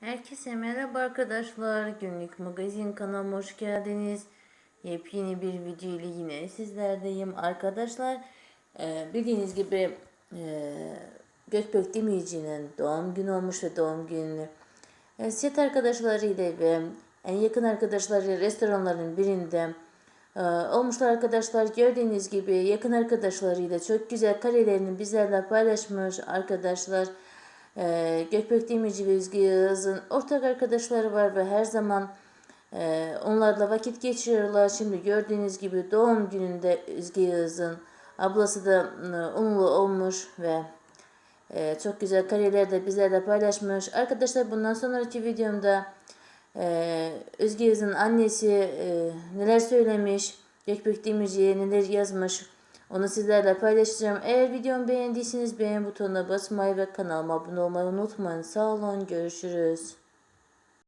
Herkese merhaba arkadaşlar. Günlük magazin kanalıma hoş geldiniz. Yepyeni bir video ile yine sizlerdeyim. Arkadaşlar e, bildiğiniz gibi e, Gökbek Demirci'nin doğum günü olmuş ve doğum gününü e, set arkadaşlarıyla ve en yakın arkadaşları restoranların birinde e, olmuşlar arkadaşlar. Gördüğünüz gibi yakın arkadaşlarıyla çok güzel karelerini bizlerle paylaşmış arkadaşlar. Ee, Gökbek Demirci ve Özge Yağız'ın ortak arkadaşları var ve her zaman e, onlarla vakit geçiriyorlar. Şimdi gördüğünüz gibi doğum gününde Özge Yağız'ın ablası da e, unlu olmuş ve e, çok güzel kareler de bizlerle paylaşmış. Arkadaşlar bundan sonraki videomda e, Özge Yağız'ın annesi e, neler söylemiş, Gökbek Demirci'ye neler yazmış onu sizlerle paylaşacağım. Eğer videomu beğendiyseniz beğen butonuna basmayı ve kanalıma abone olmayı unutmayın. Sağ olun, görüşürüz.